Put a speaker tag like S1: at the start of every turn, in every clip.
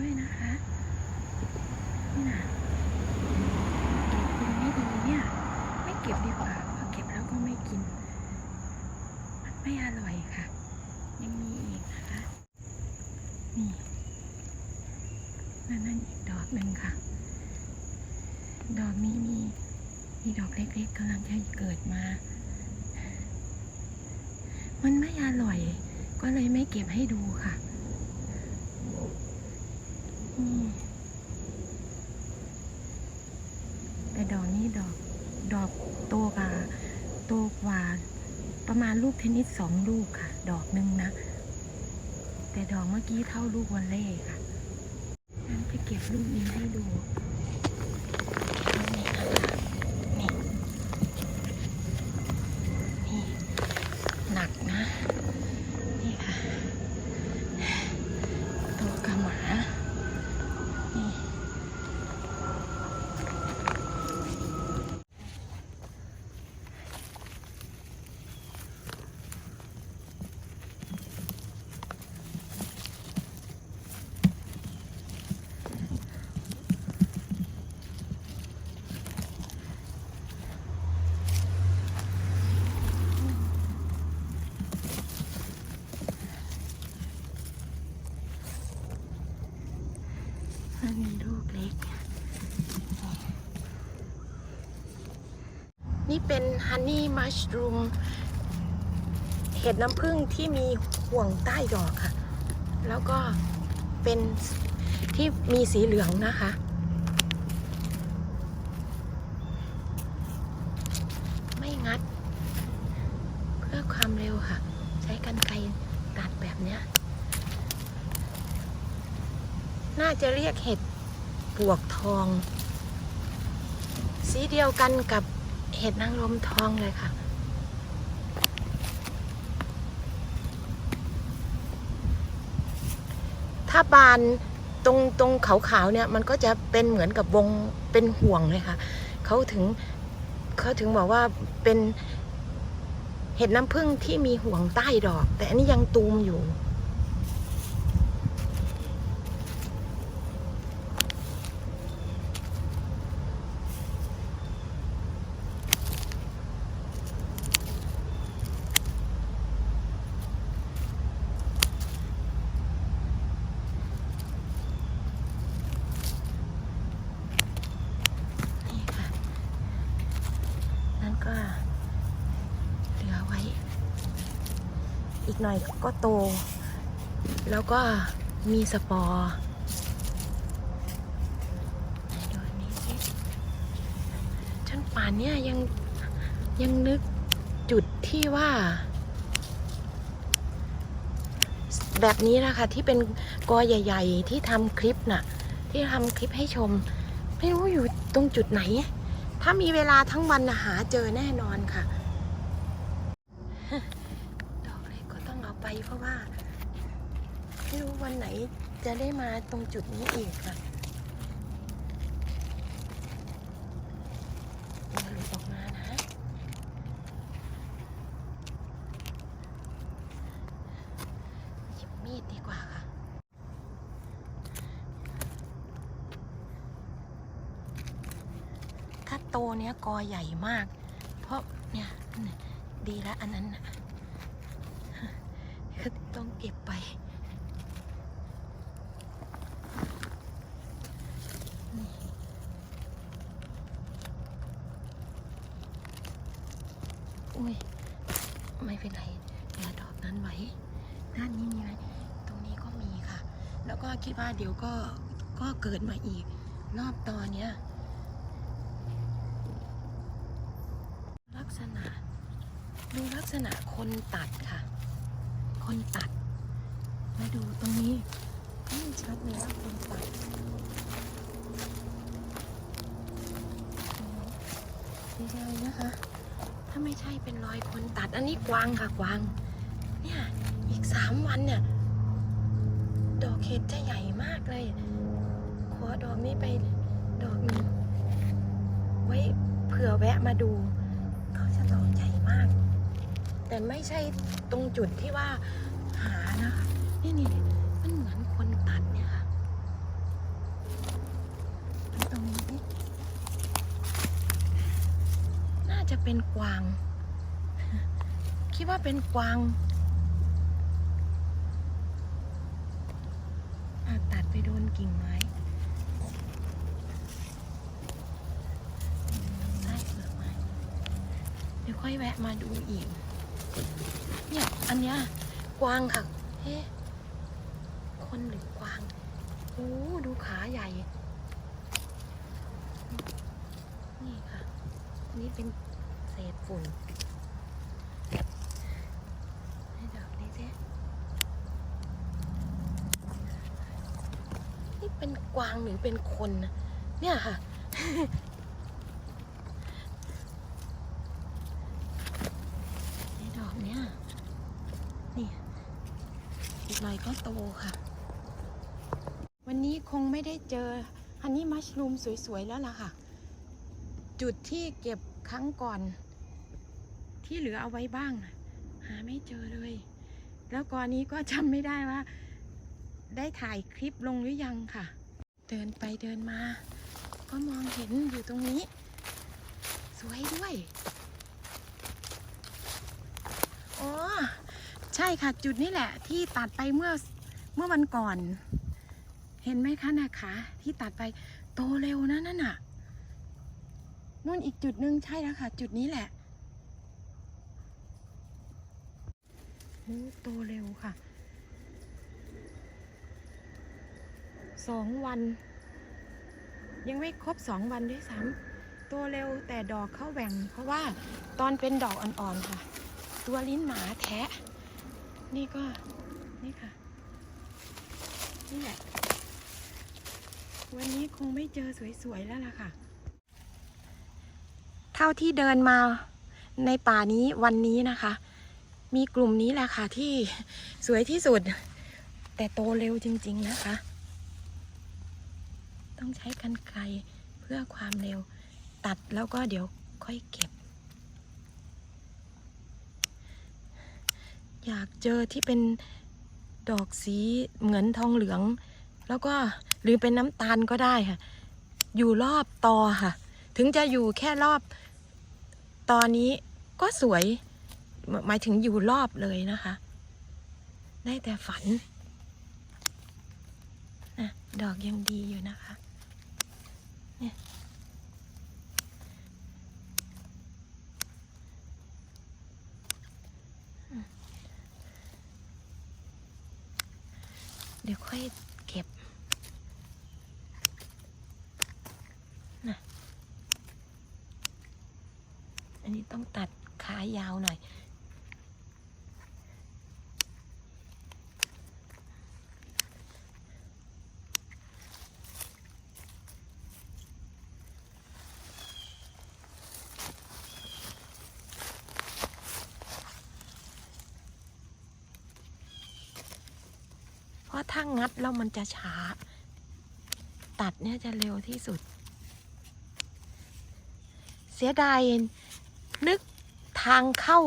S1: ด้วยนะคะนี่นะเก็บดีไม่ดีเนี่ย ไม่เก็บดีกว่าเพราะเก็บแล้วก็ไม่กิน มันไม่อร่อยค่ะ ยังมีอีกนะคะ นี่นั่นนั่นอีกดอกหนึ่งค่ะ ดอกนี้มีมีดอกเล็กๆกำลังจะเกิดมา มันไม่อร่อย ก็เลยไม่เก็บให้ดูค่ะ แต่ดอกนี้ดอกดอกโตกว่าโตกว่า ประมาณลูกเทนนิสสองลูกค่ะ ดอกหนึ่งนะ แต่ดอกเมื่อกี้เท่าลูกวอลเล่ค่ะฉันไปเก็บลูกนี้ให้ดูนี่นะคะนี่นี่หนักนะ นี่ค่ะ ตัวกระหมา นี่ มันมีลูกเล็ก นี่เป็นฮันนี่มัชรูมเห็ดน้ำผึ้งที่มีห่วงใต้ดอกค่ะ แล้วก็เป็นที่มีสีเหลืองนะคะ ไม่งัด เพื่อความเร็วค่ะ ใช้กันไกรตัดแบบเนี้ย น่าจะเรียกเห็ดปวกทอง สีเดียวกันกับ เห็ดนางรมทองเลยค่ะ ถ้าบานตรงตรงขาวๆเนี่ยมันก็จะเป็นเหมือนกับวงเป็นห่วงเลยค่ะเขาถึงเขาถึงบอกว่าเป็นเห็ดน้ำผึ้งที่มีห่วงใต้ดอก แต่อันนี้ยังตูมอยู่ ก็เหลือไว้ อีกหน่อยก็โต แล้วก็มีสปอร์ไหนดูอันนี้สิจนป่านเนี้ยยังยังนึกจุดที่ว่า แบบนี้นะคะที่เป็นกอใหญ่ ๆ ที่ทำคลิปน่ะ ที่ทำคลิปให้ชม ไม่รู้อยู่ตรงจุดไหน ถ้ามีเวลาทั้งวันหาเจอแน่นอนค่ะ ดอกเล็กก็ต้องเอาไปเพราะว่า ไม่รู้วันไหนจะได้มาตรงจุดนี้อีกค่ะอย่าหลุดออกมานะ หยิบมีดดีกว่าค่ะ ถ้า โตเนี้ยกอใหญ่มาก เพราะเนี่ยดีแล้วอันนั้นนะต้องเก็บไปอุ้ย ไม่เป็นไรเหลือดอกนั้นไว้ด้านนี้มีไหมตรงนี้ก็มีค่ะ แล้วก็คิดว่าเดี๋ยวก็ก็เกิดมาอีก รอบตอนเนี้ย ลักษณะ ดูลักษณะคนตัดค่ะ คนตัด มาดูตรงนี้นี่ชัดเลยว่าคนตัดดีใจนะคะ ถ้าไม่ใช่เป็นรอยคนตัด อันนี้กวางค่ะกวาง เนี่ย อีกสามวันเนี่ย ดอกเห็ดจะใหญ่มากเลย ขอดอกนี้ไปดอกนึงไว้เผื่อแวะมาดู เขาจะดอกใหญ่มาก แต่ไม่ใช่ตรงจุดที่ว่าหานะคะนี่นี่มันเหมือนคนตัดเนี่ยค่ะตรงนี้ น่าจะเป็นกวาง คิดว่าเป็นกวางาตัดไปโดนกิ่งไม้ใต้เปลือกไม้เดี๋ยวค่อยแวะมาดูอีก เนี่ย อันเนี้ยกวางค่ะเฮ้คนหรือกวางโอ้ดูขาใหญ่ นี่ค่ะ นี่เป็นเศษฝุ่นให้ดอกนี้สินี่เป็นกวางหรือเป็นคนนะเนี่ยค่ะ ในดอกเนี้ยนี่ อีกหน่อยก็โตค่ะ วันนี้คงไม่ได้ เจอฮันนี่มัชรูมสวย ๆ แล้วล่ะค่ะ จุดที่เก็บครั้งก่อน ที่เหลือเอาไว้บ้าง หาไม่เจอเลย แล้วก่อนนี้ก็จำไม่ได้ว่า ได้ถ่ายคลิปลงหรือยังค่ะ เดินไปเดินมา ก็มองเห็นอยู่ตรงนี้ สวยด้วยอ๋อใช่ค่ะจุดนี้แหละ ที่ตัดไปเมื่อเมื่อวันก่อน เห็นไหมคะนะคะที่ตัดไปโตเร็วนะนั่นน่ะนู่นอีกจุดหนึ่งใช่แล้วค่ะ จุดนี้แหละโอ้โตเร็วค่ะสองวัน ยังไม่ครบสองวันด้วยซ้ำโตเร็วแต่ดอกเข้าแหว่ง เพราะว่าตอนเป็นดอกอ่อนๆค่ะ ตัวลิ้นหมาแทะ นี่ก็นี่ค่ะ นี่แหละ วันนี้คงไม่เจอสวยๆแล้วล่ะค่ะ เท่าที่เดินมาในป่านี้วันนี้นะคะ มีกลุ่มนี้แหละค่ะที่สวยที่สุด แต่โตเร็วจริง ๆนะคะ ต้องใช้กันไกลเพื่อความเร็วตัดแล้วก็เดี๋ยวค่อยเก็บ อยากเจอที่เป็นดอกสีเหมือนทองเหลือง แล้วก็หรือเป็นน้ำตาลก็ได้ค่ะ อยู่รอบตอค่ะ ถึงจะอยู่แค่รอบตอนนี้ก็สวย หมายถึงอยู่รอบเลยนะคะ ได้แต่ฝันนะดอกยังดีอยู่นะคะเนี่ยเดี๋ยวค่อยเก็บ อันนี้ ต้องตัดขายาวหน่อย เพราะถ้างัดแล้วมันจะช้า ตัดเนี่ยจะเร็วที่สุด เสียดาย นึกทางเข้า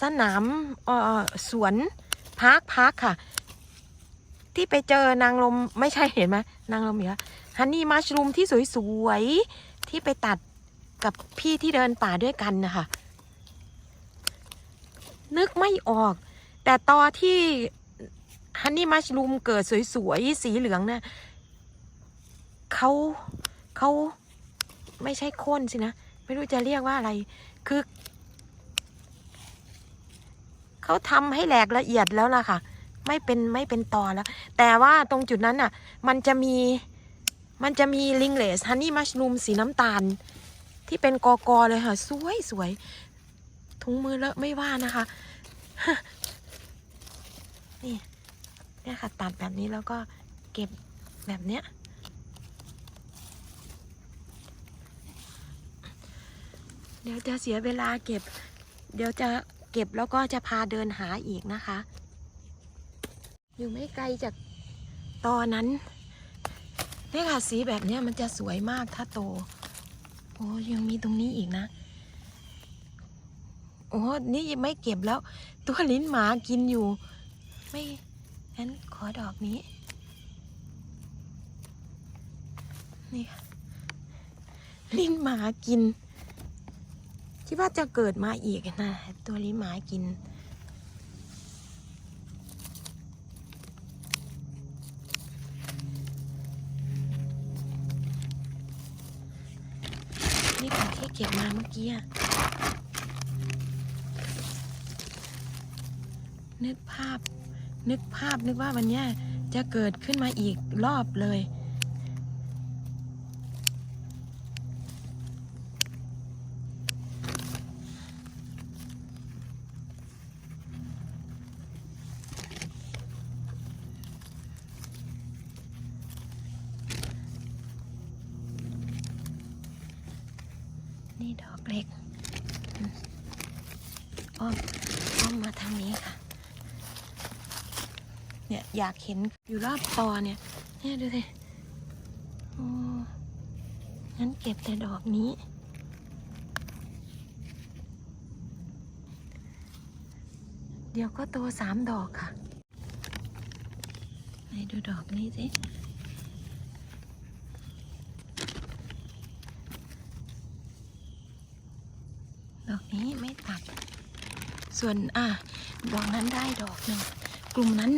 S1: สนามสวนพาร์คพาร์คค่ะ ที่ไปเจอนางลมไม่ใช่เห็นไหมนางลมเหรอฮันนี่มัชรูมที่สวยๆ ที่ไปตัดกับพี่ที่เดินป่าด้วยกันนะคะนึกไม่ออก แต่ตอนที่ฮันนี่มัชรูมเกิดสวยๆ สีเหลืองเนี่ยเขาเขา ไม่ใช่โค่นสินะ ไม่รู้จะเรียกว่าอะไร คือ เขาทำให้แหลกละเอียดแล้วล่ะค่ะ ไม่เป็นไม่เป็นตอแล้ว แต่ว่าตรงจุดนั้นน่ะ มันจะมี มันจะมีลิงเลสฮันนี่มัชรูมสีน้ำตาล ที่เป็นกอกอเลยค่ะ สวยสวยถุงมือเลอะไม่ว่านะคะ นี่เนี่ยค่ะตัดแบบนี้แล้วก็เก็บแบบเนี้ย เดี๋ยวจะเสียเวลาเก็บ เดี๋ยวจะเก็บแล้วก็จะพาเดินหาอีกนะคะ อยู่ไม่ไกลจากตอนนั้นนี่ค่ะสีแบบนี้มันจะสวยมากถ้าโต โอ้ยังมีตรงนี้อีกนะ โอ้นี่ยังไม่เก็บแล้ว ตัวลิ้นหมากินอยู่ ไม่งั้นขอดอกนี้ นี่ค่ะลิ้นหมากิน ดว่าจะเกิดมาอีกนะ ตัวลิ้นหมากิน นี่ค่ะที่เก็บมาเมื่อกี้นึกภาพ นึกภาพนึกว่าวันนี้จะเกิดขึ้นมาอีกรอบเลย เล็กอ้อมอ้อมมาทางนี้ค่ะ เนี่ยอยากเห็นอยู่รอบตอเนี่ย เนี่ยดูสิโอ้งั้นเก็บแต่ดอกนี้ เดี๋ยวก็โตสามดอกค่ะ ไหนดูดอกนี้สิ ดอก นี้ไม่ตัด ส่วนอะดอกนั้นได้ดอกหนึ่งกลุ่มนั้น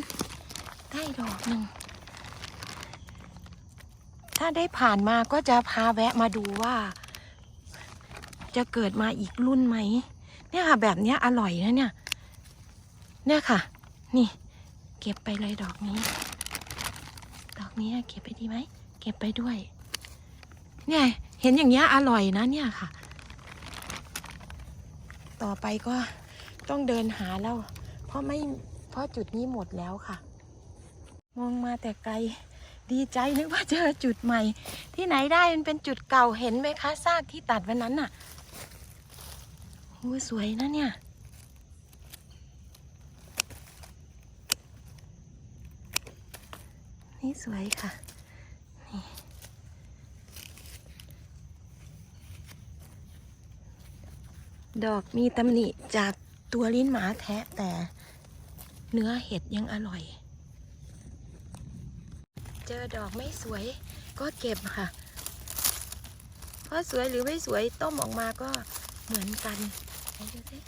S1: ได้ดอกหนึ่งถ้าได้ผ่านมาก็จะพาแวะมาดูว่า จะเกิดมาอีกรุ่นไหม เนี่ยค่ะ แบบเนี้ยอร่อยนะเนี่ย เนี่ยค่ะ นี่ เก็บไปเลยดอกนี้ ดอกนี้เก็บไปดีไหม เก็บไปด้วย เนี่ย เห็นอย่างเงี้ยอร่อยนะเนี่ยค่ะ ต่อไปก็ต้องเดินหาแล้ว เพราะไม่เพราะจุดนี้หมดแล้วค่ะ มองมาแต่ไกลดีใจนึกว่าเจอจุดใหม่ ที่ไหนได้มันเป็นจุดเก่าเห็นไหมคะซากที่ตัดวันนั้นน่ะโอ้สวยนะเนี่ยนี่สวยค่ะ ดอกมีตำหนิจากตัวลิ้นหมาแทะแต่เนื้อเห็ดยังอร่อย เจอดอกไม่สวยก็เก็บค่ะ เพราะสวยหรือไม่สวยต้มออกมาก็เหมือนกันไหนดูสิ